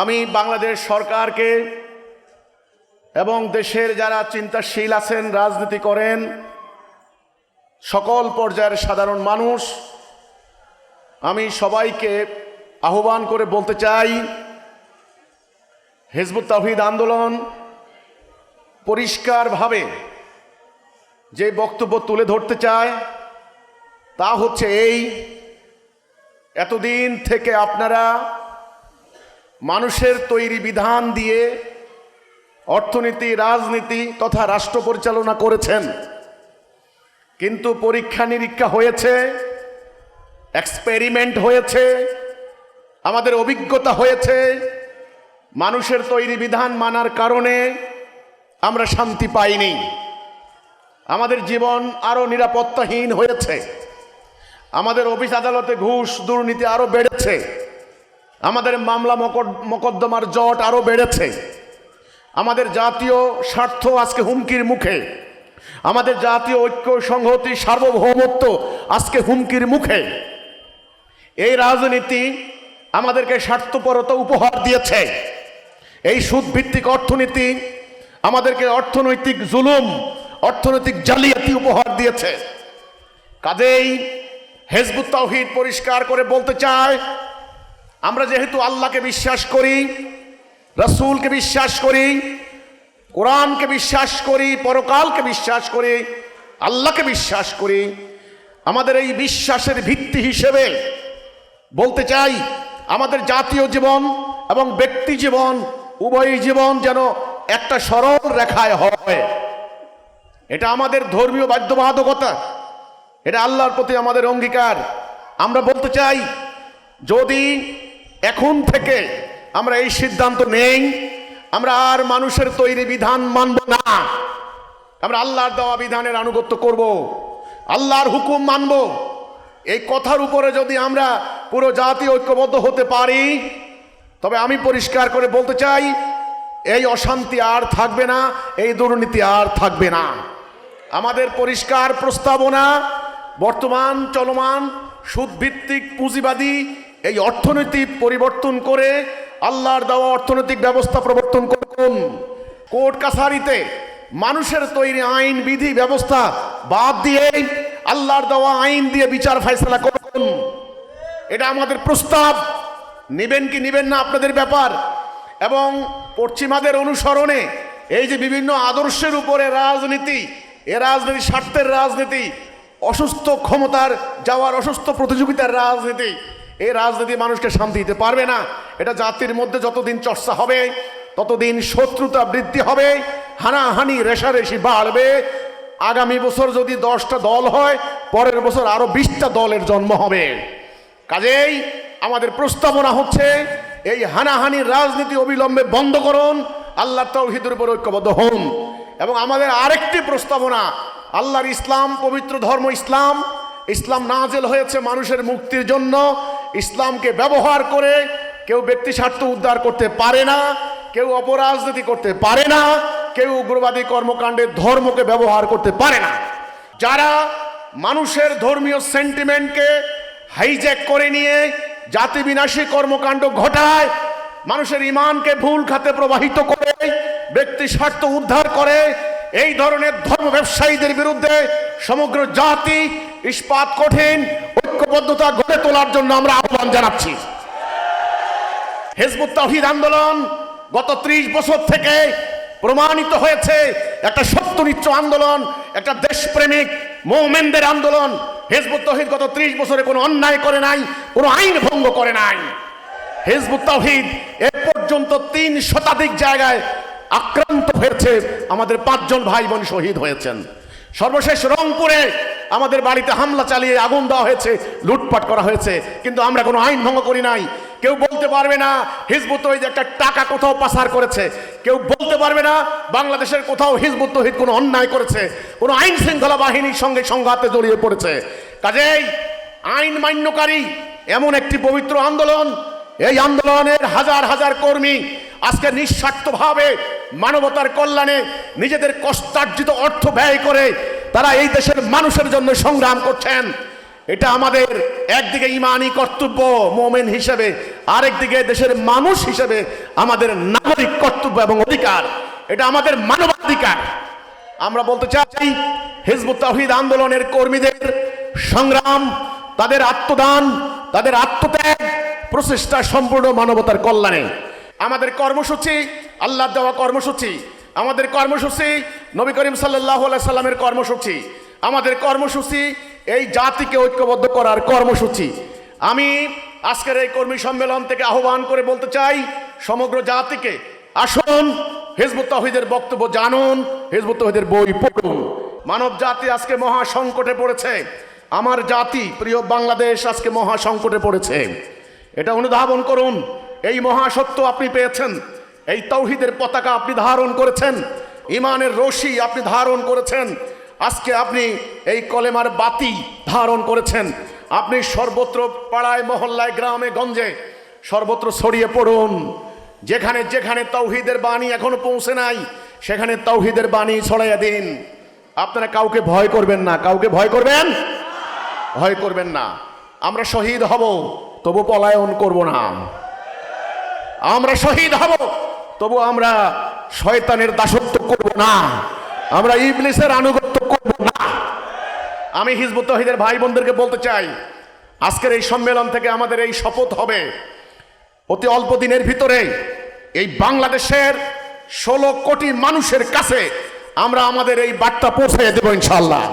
আমি বাংলাদেশ সরকারকে এবং দেশের যারা চিন্তাশীল আছেন, রাজনীতি করেন, সকল পর্যায়ের সাধারণ মানুষ, আমি সবাইকে আহ্বান করে বলতে চাই, হেজবুত তাহিদ আন্দোলন পরিষ্কারভাবে যে বক্তব্য তুলে ধরতে চায়, তা হচ্ছে এই, এতদিন থেকে আপনারা মানুষের তৈরি বিধান দিয়ে অর্থনীতি, রাজনীতি তথা রাষ্ট্র পরিচালনা করেছেন। কিন্তু পরীক্ষা নিরীক্ষা হয়েছে এক্সপেরিমেন্ট হয়েছে, আমাদের অভিজ্ঞতা হয়েছে, মানুষের তৈরি বিধান মানার কারণে আমরা শান্তি পাইনি। আমাদের জীবন আরও নিরাপত্তাহীন হয়েছে। আমাদের অফিস আদালতে ঘুষ দুর্নীতি আরও বেড়েছে। আমাদের মামলা মকদ- মকদ্দমার জট আরও বেড়েছে। আমাদের জাতীয় স্বার্থ আজকে হুমকির মুখে। আমাদের জাতীয় ঐক্য, সংহতি, সার্বভৌমত্ব আজকে হুমকির মুখে। এই রাজনীতি আমাদেরকে স্বার্থপরতা উপহার দিয়েছে। এই সুদভিত্তিক অর্থনীতি আমাদেরকে অর্থনৈতিক জুলুম, অর্থনৈতিক জালিয়াতি উপহার দিয়েছে। কাজেই হেজবুত তাওহিদ পরিষ্কার করে বলতে চায় আমরা যেহেতু আল্লাহকে বিশ্বাস করি, রসুলকে বিশ্বাস করি, কোরআনকে বিশ্বাস করি, পরকালকে বিশ্বাস করি, আল্লাহকে বিশ্বাস করি, আমাদের এই বিশ্বাসের ভিত্তি হিসেবে বলতে চাই, আমাদের জাতীয় জীবন এবং ব্যক্তি জীবন, উভয় জীবন যেন একটা সরল রেখায় হয়। এটা আমাদের ধর্মীয় বাধ্যবাধকতা, এটা আল্লাহর প্রতি আমাদের অঙ্গীকার। আমরা বলতে চাই, যদি এখন থেকে আমরা এই সিদ্ধান্ত নেই। আমরা আর মানুষের তৈরি বিধান মানব না। আমরা আল্লাহর দেওয়া বিধানের আনুগত্য করব। আল্লাহর হুকুম মানব। এই কথার উপরে যদি আমরা পুরো জাতি ঐক্যবদ্ধ হতে পারি, তবে আমি পরিষ্কার করে বলতে চাই, এই অশান্তি আর থাকবে না, এই দুর্নীতি আর থাকবে না। আমাদের পরিষ্কার প্রস্তাবনা বর্তমান, চলমান, সুদভিত্তিক পুঁজিবাদী এই অর্থনীতি পরিবর্তন করে, আল্লাহর দেওয়া অর্থনৈতিক ব্যবস্থা প্রবর্তন করুন। কোর্ট কাছারিতে মানুষের তৈরি আইন, বিধি, ব্যবস্থা বাদ দিয়ে আল্লাহর দেওয়া আইন দিয়ে বিচার ফয়সলা করুন। এটা আমাদের প্রস্তাব। নেবেন কি নেবেন না আপনাদের ব্যাপার। এবং পশ্চিমাদের অনুসরণে এই যে বিভিন্ন আদর্শের উপরে রাজনীতি, এ রাজনীতি স্বার্থের রাজনীতি, অসুস্থ ক্ষমতার যাওয়ার অসুস্থ প্রতিযোগিতার রাজনীতি এই রাজনীতি মানুষকে শান্তি দিতে পারবে না। এটা জাতির মধ্যে যতদিন চর্চা হবে, ততদিন শত্রুতা বৃদ্ধি হবে, হানাহানি, রেশারেশি বাড়বে। আগামী বছর যদি দশটা দল হয়, পরের বছর আরও বিশটা দলের জন্ম হবে। কাজেই আমাদের প্রস্তাবনা হচ্ছে, এই হানাহানি রাজনীতি অবিলম্বে বন্ধ করুন আল্লাহ তৌহিদের উপর ঐক্যবদ্ধ হন। এবং আমাদের আরেকটি প্রস্তাবনা, আল্লাহর ইসলাম, পবিত্র ধর্ম ইসলাম। ইসলাম নাজেল হয়েছে মানুষের মুক্তির জন্য ইসলামকে ব্যবহার করে কেউ ব্যক্তি স্বার্থ উদ্ধার করতে পারে না, কেউ অপরাজনীতি করতে পারে না, কেউ উগ্রবাদী কর্মকাণ্ডে ধর্মকে ব্যবহার করতে পারে না। যারা মানুষের ধর্মীয় সেন্টিমেন্টকে হাইজ্যাক করে নিয়ে জাতি বিনাশী কর্মকাণ্ড ঘটায়, মানুষের ইমানকে ভুল খাতে প্রবাহিত করে, ব্যক্তি স্বার্থ উদ্ধার করে, এই ধরনের ধর্ম ব্যবসায়ীদের বিরুদ্ধে সমগ্র জাতি ইস্পাত কঠিন ঐক্যবদ্ধতা গড়ে তোলার জন্য আমরা আহ্বান জানাচ্ছি। হেজবুত তাহিদ আন্দোলন গত ত্রিশ বছর থেকে প্রমাণিত হয়েছে। একটা সত্যনিষ্ঠ আন্দোলন, একটা দেশপ্রেমিক মৌমেনদের আন্দোলন। হেজবুত তহিদ গত ত্রিশ বছরে কোনো অন্যায় করে নাই, কোনো আইন ভঙ্গ করে নাই। হেজবুত তাহিদ এ পর্যন্ত তিন শতাধিক জায়গায় আক্রান্ত হয়েছে। আমাদের পাঁচজন ভাই বোন শহীদ হয়েছেন। সর্বশেষ রংপুরে আমাদের বাড়িতে হামলা চালিয়ে আগুন দেওয়া হয়েছে, লুটপাট করা হয়েছে, কিন্তু আমরা কোনো আইন ভঙ্গ করি নাই। কেউ বলতে পারবে না, হিজবুত তহিদ একটা টাকা কোথাও পাচার করেছে। কেউ বলতে পারবে না, বাংলাদেশের কোথাও হিজবুত তহিদ কোনো অন্যায় করেছে। কোনো আইন শৃঙ্খলা বাহিনীর সঙ্গে সংঘাতে জড়িয়ে পড়েছে। কাজেই আইন মান্যকারী, এমন একটি পবিত্র আন্দোলন, এই আন্দোলনের হাজার হাজার কর্মী আজকে নিঃস্বার্থভাবে মানবতার কল্যাণে নিজেদের কষ্টার্জিত অর্থ ব্যয় করে তারা এই দেশের মানুষের জন্য সংগ্রাম করছেন। এটা আমাদের একদিকে ইমানি কর্তব্য মোমেন হিসেবে, আরেকদিকে দেশের মানুষ হিসেবে আমাদের নাগরিক কর্তব্য এবং অধিকার। এটা আমাদের মানবাধিকার। আমরা বলতে চাই, হিজবুত তাহিদ আন্দোলনের কর্মীদের সংগ্রাম, তাদের আত্মদান, তাদের আত্মত্যাগ, প্রচেষ্টা সম্পূর্ণ মানবতার কল্যাণে। আমাদের কর্মসূচি আল্লাহ দেওয়া কর্মসূচি, আমাদের কর্মসূচি নবী করিম সাল্লাহ সাল্লামের কর্মসূচি। আমাদের কর্মসূচি এই জাতিকে ঐক্যবদ্ধ করার কর্মসূচি। আমি আজকের এই কর্মী সম্মেলন থেকে আহ্বান করে বলতে চাই, সমগ্র জাতিকে আসুন, হিজবুত তহিদের বক্তব্য জানুন, হিজবুত তহিদের বই পড়ুন। মানব জাতি আজকে মহা সংকটে পড়েছে। আমার জাতি, প্রিয় বাংলাদেশ, আজকে মহা সংকটে পড়েছে। এটা অনুধাবন করুন, এই মহাসত্য আপনি পেয়েছেন, এই তৌহিদের পতাকা আপনি ধারণ করেছেন। ইমানের রশি আপনি ধারণ করেছেন। আজকে আপনি এই কলেমার বাতি ধারণ করেছেন। আপনি সর্বত্র পাড়ায়, মহল্লায়, গ্রামে, গঞ্জে সর্বত্র ছড়িয়ে পড়ুন। যেখানে যেখানে তৌহিদের বাণী এখনও পৌঁছে নাই, সেখানে তৌহিদের বাণী ছড়াইয়া দিন। আপনারা কাউকে ভয় করবেন না। কাউকে ভয় করবেন? ভয় করবেন না। আমরা শহীদ হব, তবু পলায়ন করব না। আমরা শহীদ হব, তবু আমরা শয়তানের দাসত্ব করব না। আমরা ইবলিসের আনুগত্য করব না। আমি হিজবুত তহিদের ভাই বোনদেরকে বলতে চাই, আজকের এই সম্মেলন থেকে আমাদের এই শপথ হবে। অতি অল্প দিনের ভিতরে এই বাংলাদেশের ষোলো কোটি মানুষের কাছে আমরা আমাদের এই বার্তা পৌঁছে দেবো ইনশাল্লাহ